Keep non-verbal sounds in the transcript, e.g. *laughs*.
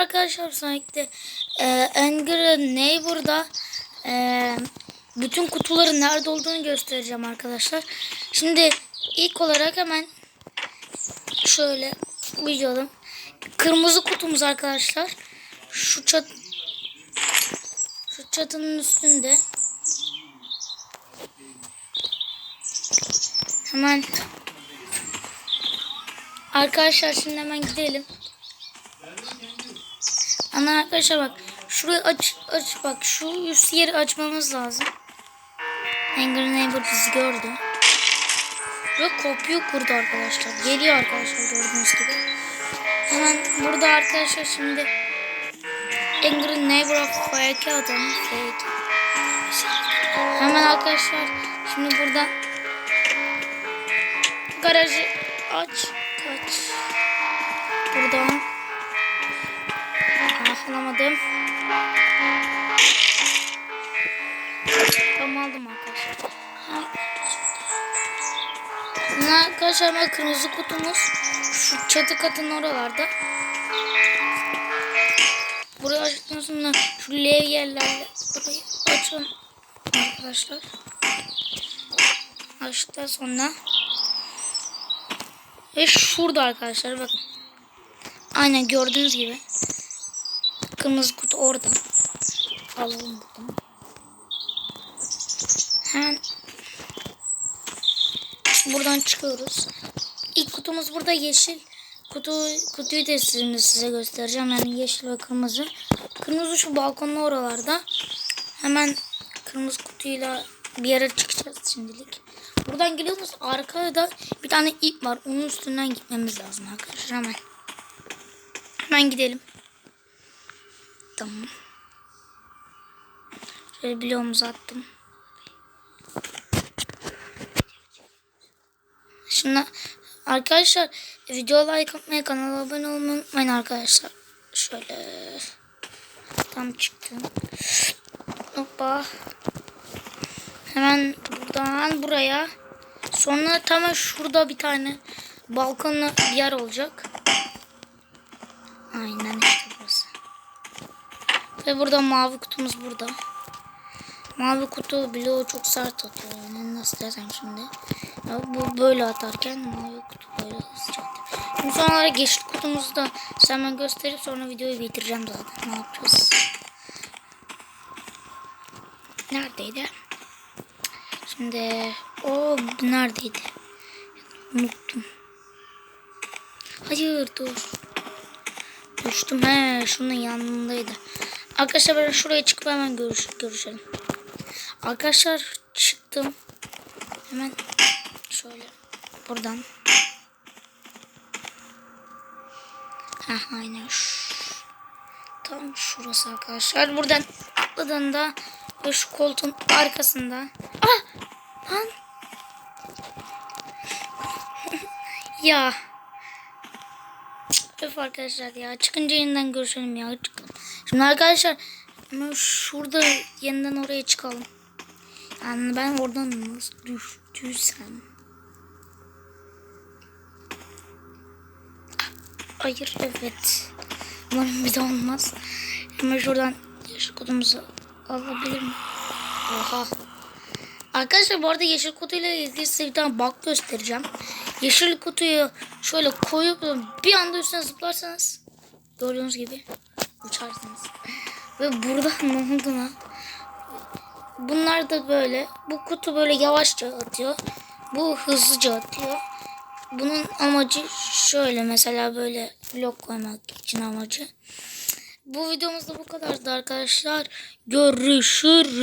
arkadaşlar sonraki e, Angry Neighbor'da e, bütün kutuların nerede olduğunu göstereceğim arkadaşlar. Şimdi ilk olarak hemen şöyle videoda kırmızı kutumuz arkadaşlar. Şu çat şu çatının üstünde. Hemen Arkadaşlar şimdi hemen gidelim. Ana arkadaşlar bak şurayı aç aç bak şu üst yeri açmamız lazım. Angry Neighbor bizi gördü. Ve kopya kurdu arkadaşlar. Geliyor arkadaşlar gördüğünüz gibi. Hemen burada arkadaşlar şimdi Angry Neighbor fake adam fake. Hemen arkadaşlar şimdi burada garajı aç kaç buradan alamadım tamam aldım arkadaşlar. Şimdi arkadaşlar bak kırmızı kutumuz şu çatı katının oralarda burayı açtıktan sonra şu L yerlerle burayı açın arkadaşlar açtıktan sonra ve şurada arkadaşlar bakın. Aynen gördüğünüz gibi. Kırmızı kutu orada. Alalım buradan. Hemen buradan çıkıyoruz. İlk kutumuz burada yeşil. Kutu kutuyu da size, size göstereceğim. Yani yeşil ve kırmızı. Kırmızı şu balkonun oralarda. Hemen kırmızı kutuyla bir yere çıkacağız şimdilik. Buradan geliyoruz. Arkada bir tane ip var. Onun üstünden gitmemiz lazım arkadaşlar. Hemen. Hemen gidelim. Tamam. Şöyle bloğumuzu attım. Şimdi arkadaşlar video like atmayı kanala abone olmayı unutmayın arkadaşlar. Şöyle tam çıktı. Hoppa. Hemen buradan buraya. Sonra tam şurada bir tane balkonlu bir yer olacak. Aynen işte. Ve burada mavi kutumuz burada. Mavi kutu bloğu çok sert atıyor. Yani nasıl desem şimdi. Ya bu böyle atarken mavi kutu böyle atıyor. Şimdi son olarak yeşil kutumuzu da hemen gösterip sonra videoyu bitireceğim zaten. Ne yapacağız? Neredeydi? Şimdi o neredeydi? Unuttum. Hayır dur. Düştüm he şunun yanındaydı. Arkadaşlar ben şuraya çıkıp hemen görüş görüşelim. Arkadaşlar çıktım. Hemen şöyle buradan. Heh aynen şu. Tam şurası arkadaşlar. Buradan atladığında ve şu koltuğun arkasında. Ah! Lan! *laughs* ya. Öf arkadaşlar ya. Çıkınca yeniden görüşelim ya. Çıkalım. Şimdi arkadaşlar şurada yeniden oraya çıkalım. Yani ben oradan nasıl düştüysem. Hayır evet. Umarım bir de olmaz. Hemen şuradan yeşil kodumuzu alabilir miyim? Oha. Arkadaşlar bu arada yeşil kutuyla ilgili size bir tane bug göstereceğim. Yeşil kutuyu şöyle koyup bir anda üstüne zıplarsanız gördüğünüz gibi uçarsınız. Ve burada ne oldu lan? Bunlar da böyle. Bu kutu böyle yavaşça atıyor. Bu hızlıca atıyor. Bunun amacı şöyle mesela böyle blok koymak için amacı. Bu videomuzda bu kadardı arkadaşlar. Görüşürüz.